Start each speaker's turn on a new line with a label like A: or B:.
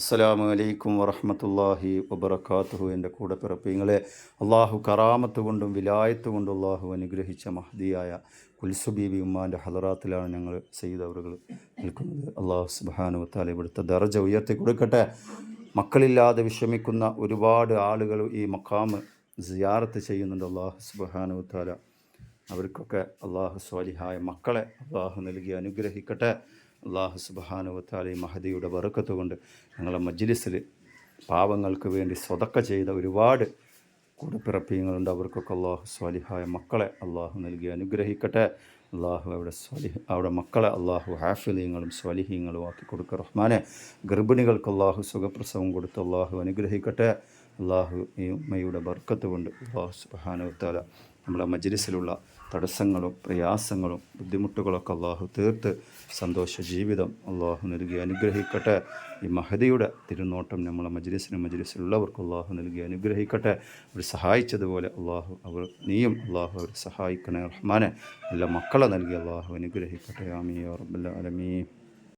A: അസ്സലാമു അലൈക്കും വറഹമത്തല്ലാഹി വബർക്കാത്തുഹു എന്റെ കൂടെ പിറപ്പിങ്ങളെ അള്ളാഹു കറാമത്ത് കൊണ്ടും വിലായത്ത് കൊണ്ടും അള്ളാഹു അനുഗ്രഹിച്ച മഹദിയായ കുൽസുബീബി ഉമ്മാന്റെ ഹലറാത്തിലാണ് ഞങ്ങൾ സെയ്തവറുകൾ നിൽക്കുന്നത്. അള്ളാഹു സുബാനു താല ഇവിടുത്തെ ദർജ ഉയർത്തി കൊടുക്കട്ടെ. മക്കളില്ലാതെ വിഷമിക്കുന്ന ഒരുപാട് ആളുകൾ ഈ മക്കാമ് സിയാറത്ത് ചെയ്യുന്നുണ്ട്. അള്ളാഹു സുബാനു താല അവർക്കൊക്കെ അള്ളാഹു സ്വാലിഹായ മക്കളെ അള്ളാഹു നൽകി അനുഗ്രഹിക്കട്ടെ. അള്ളാഹു സുബാനുവത്താലി മഹദിയുടെ വറുക്കത്ത് കൊണ്ട് ഞങ്ങളെ മജ്ലിസിൽ പാവങ്ങൾക്ക് വേണ്ടി സ്വതക്ക ചെയ്ത ഒരുപാട് കൂടപ്പിറപ്പിങ്ങളുണ്ട്. അവർക്കൊക്കെ അള്ളാഹു സ്വാലിഹായ മക്കളെ അള്ളാഹു നൽകി അനുഗ്രഹിക്കട്ടെ. അള്ളാഹു അവിടെ സ്വാലിഹ് അവിടെ മക്കളെ അള്ളാഹു ഹാഫിലിയങ്ങളും സ്വാലിഹീങ്ങളും ആക്കി കൊടുക്കുക റഹ്മാനെ. ഗർഭിണികൾക്ക് അള്ളാഹു സുഖപ്രസവം കൊടുത്ത് അള്ളാഹു അനുഗ്രഹിക്കട്ടെ. അള്ളാഹു ഈ ഉമ്മയുടെ ബർക്കത്ത് കൊണ്ട് അള്ളാഹു സുബാനുവത്താല നമ്മളെ മജ്ലിസിലുള്ള തടസ്സങ്ങളും പ്രയാസങ്ങളും ബുദ്ധിമുട്ടുകളൊക്കെ അള്ളാഹു തീർത്ത് സന്തോഷ ജീവിതം അള്ളാഹു നൽകി അനുഗ്രഹിക്കട്ടെ. ഈ മഹദിയുടെ തിരുനോട്ടം നമ്മളെ മജ്ലിസിനും മജ്ലിസിലുള്ളവർക്ക് അള്ളാഹു നൽകി അനുഗ്രഹിക്കട്ടെ. അവർ സഹായിച്ചതുപോലെ അള്ളാഹു അവർ നീയും അള്ളാഹു അവർ സഹായിക്കണേ റഹ്മാനെ. നല്ല മക്കളെ നൽകി അള്ളാഹു അനുഗ്രഹിക്കട്ടെ. ആമീ റബ്ബുൽ ആലമീൻ.